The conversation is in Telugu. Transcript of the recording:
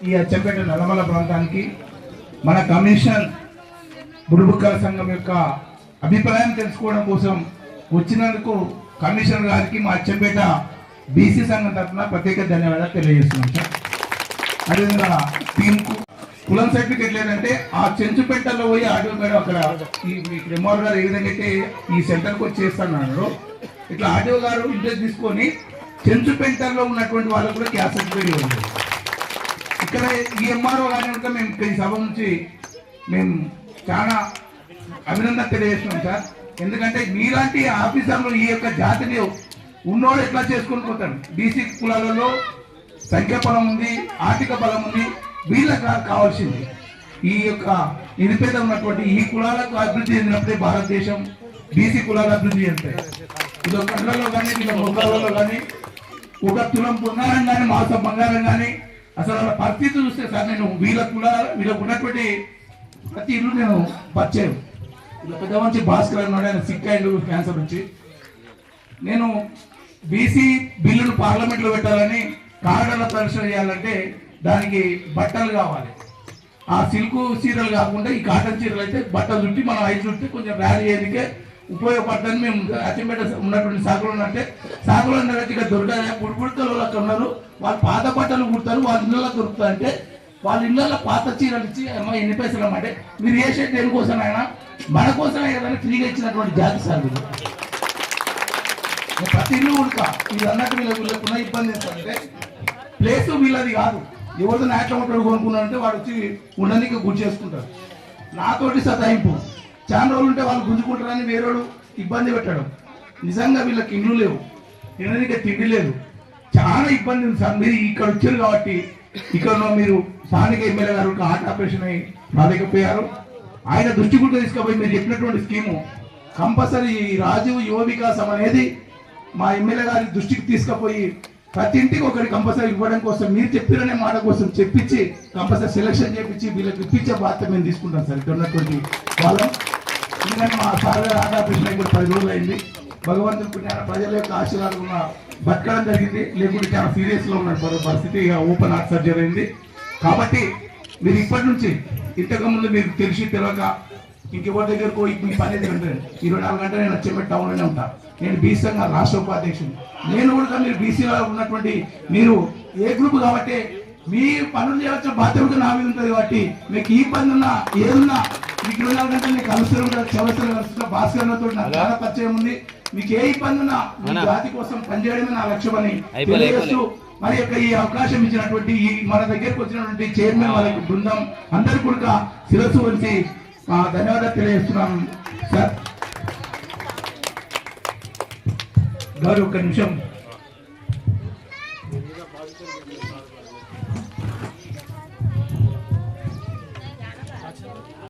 ఈ అచ్చంపేట నల్లమల ప్రాంతానికి మన కమిషన్ బుడుబుక్కల సంఘం యొక్క అభిప్రాయం తెలుసుకోవడం కోసం వచ్చినందుకు కమిషనర్ గారికి మా అచ్చంపేట బీసీ సంఘం తరఫున ప్రత్యేక ధన్యవాదాలు తెలియజేస్తున్నాం సార్. అదేవిధంగా టీంకు కులం సర్టిఫికెట్ లేదంటే ఆ చెంచుపెట్టలో పోయి ఆటో గారు అక్కడ ఈ మీకు ఎంఆర్ గారు ఏ విధంగా అయితే ఈ సెంటర్కి వచ్చి చేస్తున్నారు ఇట్లా ఆటో గారు ఇంట్రెస్ట్ తీసుకొని చెంచుపెంటలో ఉన్నటువంటి వాళ్ళకు కూడా క్యాస్ట్ సర్టిఫికేట్ ఇవ్వండి ఇక్కడ ఈ ఎంఆర్ఓ గారి కనుక మేము ఈ సభ నుంచి మేము చాలా అభినందన తెలియజేస్తున్నాం సార్. ఎందుకంటే మీలాంటి ఆఫీసర్లు ఈ యొక్క జాతిని ఉన్నోడు ఎట్లా చేసుకొని పోతాడు? బీసీ కులాలలో సంఖ్య బలం ఉంది ఆర్థిక బలం ఉంది వీళ్ళకి కావాల్సింది. ఈ యొక్క నిరుపేద ఉన్నటువంటి ఈ కులాలకు అభివృద్ధి చెందినప్పుడే భారతదేశం బీసీ కులాలు అభివృద్ధి చెందుతాయి. ఇది కళ్ళలో కానీ వీళ్ళ ముఖాలలో కానీ ఒక తులం బంగారం కానీ మాసం బంగారం కానీ అసలు వాళ్ళ పరిస్థితి చూస్తే సార్ నేను వీళ్ళ కుల వీళ్ళకు ఉన్నటువంటి ప్రతి ఇల్లు నేను పరిచయం. ఇలా పెద్ద మంచి భాస్కర్ అన్నాడు ఆయన సిక్ అండ్ క్యాన్సర్ వచ్చి నేను బీసీ బిల్లును పార్లమెంట్లో పెట్టాలని కారణాల పరిశ్రమ చేయాలంటే దానికి బట్టలు కావాలి. ఆ సిల్క్ చీరలు కాకుండా ఈ కాటన్ చీరలు అయితే బట్టలు చుట్టి మనం ఐదు చుట్టి కొంచెం ర్యాలీ చేయడానికే ఉపయోగపడుతుంది మేము అచ్చంపేట ఉన్నటువంటి సాగులు ఉన్నట్టే. సాగులు అన్నట్టు ఇక దొరకదా పుడుపుడుతలు అక్కడ ఉన్నారు. వాళ్ళు పాత బట్టలు కుడతారు వాళ్ళ ఇళ్ళలో దొరుకుతారు అంటే వాళ్ళ ఇళ్ళలో పాత చీరలు ఇచ్చి అమ్మ ఎన్ని పైసలు అమ్మంటే మీరు చేసే దేనికోసం అయినా మన కోసమే కదా ఫ్రీగా ఇచ్చినటువంటి జాతి సార్ ప్రతి ఇల్లు ఉడక ఇది అన్నట్టు వీళ్ళకి వీళ్ళకున్న ఇబ్బంది ఏంటంటే ప్లేస్ వీళ్ళది కాదు. ఎవరితో నాట్యం ఉంటాడు కొనుక్కున్నాడంటే వాడు వచ్చి ఉండడానికి గుర్తు చేసుకుంటారు నాతోటి సతాయింపు. చాలా రోజులు ఉంటే వాళ్ళు గుంజుకుంటారని వేరేవాడు ఇబ్బంది పెట్టడం. నిజంగా వీళ్ళకి ఇండ్లు లేవు. తినడానికి తిండి లేదు. చాలా ఇబ్బంది ఉంది సార్. మీరు ఇక్కడ వచ్చారు కాబట్టి ఇక్కడ మీరు స్థానిక ఎమ్మెల్యే గారు హార్ట్ ఆపరేషన్ అయి రాలేకపోయారు. ఆయన దృష్టి కూడా తీసుకుపోయి మీరు చెప్పినటువంటి స్కీము. కంపల్సరీ ఈ రాజీవ్ యువ వికాసం అనేది మా ఎమ్మెల్యే గారి దృష్టికి తీసుకుపోయి ప్రతి ఇంటికి ఒకటి కంపల్సరీ ఇవ్వడం కోసం మీరు చెప్పిరనే మాట కోసం చెప్పించి కంపల్సరీ సెలక్షన్ చేపించి వీళ్ళకి ఇప్పించే బాధ్యత మేము తీసుకుంటాం సార్. ఇక్కడ ఉన్నటువంటి వాళ్ళం. ఎందుకంటే మా సార్ రాధాకృష్ణ ఆదాపేషన్ పది రోజులు అయింది. భగవంతుని పుణ్యాన ప్రజల యొక్క ఆశీర్వాదం ఉన్న బతకడం జరిగింది. లేకుంటే చాలా సీరియస్లో ఉన్న పరిస్థితి ఓపెన్ హార్ట్ సర్జరీ అయింది. కాబట్టి మీరు ఇప్పటి నుంచి ఇంతకు ముందు మీరు తెలిసి తెలియక ఇంకెవరి దగ్గరకు మీ పని గంటలు ఇరవై నాలుగు గంటలు నేను వచ్చేపెట్టి టౌన్లోనే ఉంటా. నేను బీసీ సంఘ రాష్ట్ర ఉపాధ్యక్షుడు నేను కూడా మీరు బీసీలో ఉన్నటువంటి మీరు ఏ గ్రూప్ కాబట్టి మీ పనులు చేయవలసిన బాధ్యత నా మీద ఉంటుంది కాబట్టి మీకు ఈ పని ఉన్నా ఏదున్నా మీకు మీకు అవసరం చవసరం కలుస్తున్న భాస్కర్లతో నాకు చాలా పరిచయం ఉంది. మీకు ఏ ఇబ్బంది ఉన్నా మీ జాతి కోసం పనిచేయడమే నా లక్ష్యం అని అయిపోలే, తెలియజేస్తూ మరి యొక్క ఈ అవకాశం ఇచ్చినటువంటి ఈ మన దగ్గరకు వచ్చినటువంటి చైర్మన్ వాళ్ళకి బృందం అందరు కూడా శిరస్సు వచ్చి ధన్యవాదాలు తెలియజేస్తున్నాను సార్. గారు ఒక నిమిషం.